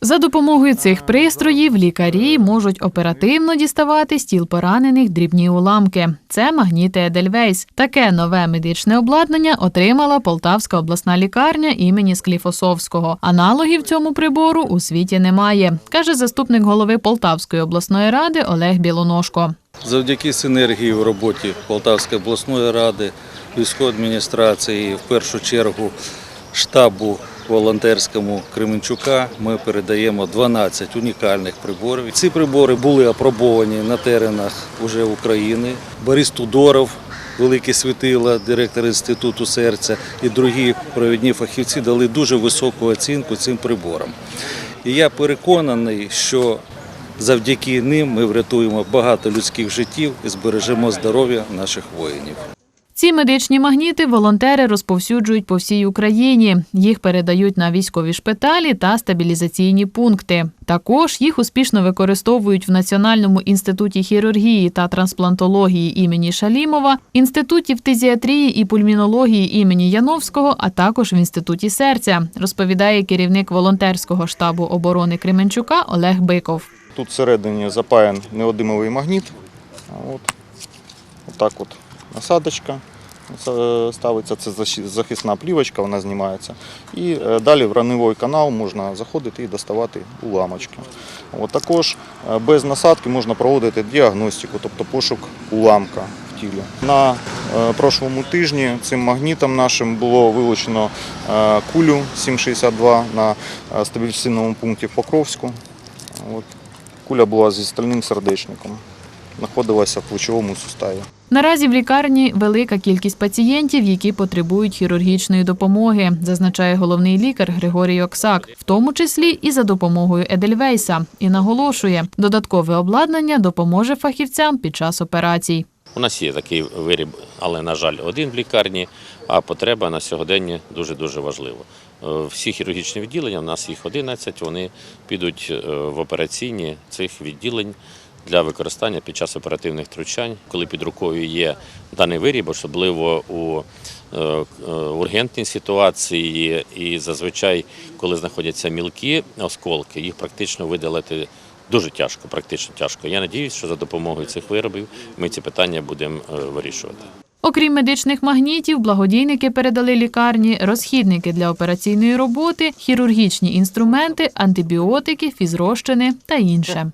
За допомогою цих пристроїв лікарі можуть оперативно діставати з тіл поранених дрібні уламки. Це магніти Едельвейс. Таке нове медичне обладнання отримала Полтавська обласна лікарня імені Скліфосовського. Аналогів цьому прибору у світі немає, каже заступник голови Полтавської обласної ради Олег Білоножко. Завдяки синергії в роботі Полтавської обласної ради, військової адміністрації, в першу чергу штабу волонтерському Кременчука ми передаємо 12 унікальних приборів. Ці прибори були апробовані на теренах уже України. Борис Тудоров, велике світило, директор інституту серця і другі провідні фахівці дали дуже високу оцінку цим приборам. І я переконаний, що Завдяки ним ми врятуємо багато людських життів і збережемо здоров'я наших воїнів. Ці медичні магніти волонтери розповсюджують по всій Україні. Їх передають на військові шпиталі та стабілізаційні пункти. Також їх успішно використовують в Національному інституті хірургії та трансплантології імені Шалімова, інституті фтизіатрії і пульмінології імені Яновського, а також в інституті серця, розповідає керівник волонтерського штабу оборони Кременчука Олег Биков. Тут всередині запаян неодимовий магніт. От, отак от насадочка ставиться, це захисна плівочка, вона знімається. І е, далі в раневий канал можна заходити і доставати уламочки. От, також е, без насадки можна проводити діагностику, тобто пошук уламка в тілі. На е, прошлому тижні цим магнітом нашим було вилучено кулю 7,62 на стабілізаційному пункті в Покровську. От. Куля була зі стальним сердечником, знаходилася в плечовому суставі. Наразі в лікарні велика кількість пацієнтів, які потребують хірургічної допомоги, зазначає головний лікар Григорій Оксак, в тому числі і за допомогою Едельвейса. І наголошує, додаткове обладнання допоможе фахівцям під час операцій. У нас є такий виріб, але, на жаль, один в лікарні, а потреба на сьогодення дуже-дуже важлива. Е, Всі хірургічні відділення, у нас їх 11, вони підуть е, в операційні цих відділень для використання під час оперативних втручань, коли під рукою є даний виріб, особливо у е, е, ургентній ситуації і зазвичай, коли знаходяться мілкі осколки, їх практично видалити Дуже тяжко, практично тяжко. Я надіюсь, що за допомогою цих виробів ми ці питання будемо е, вирішувати. Окрім медичних магнітів, благодійники передали лікарні розхідники для операційної роботи, хірургічні інструменти, антибіотики, фізрозчини та інше.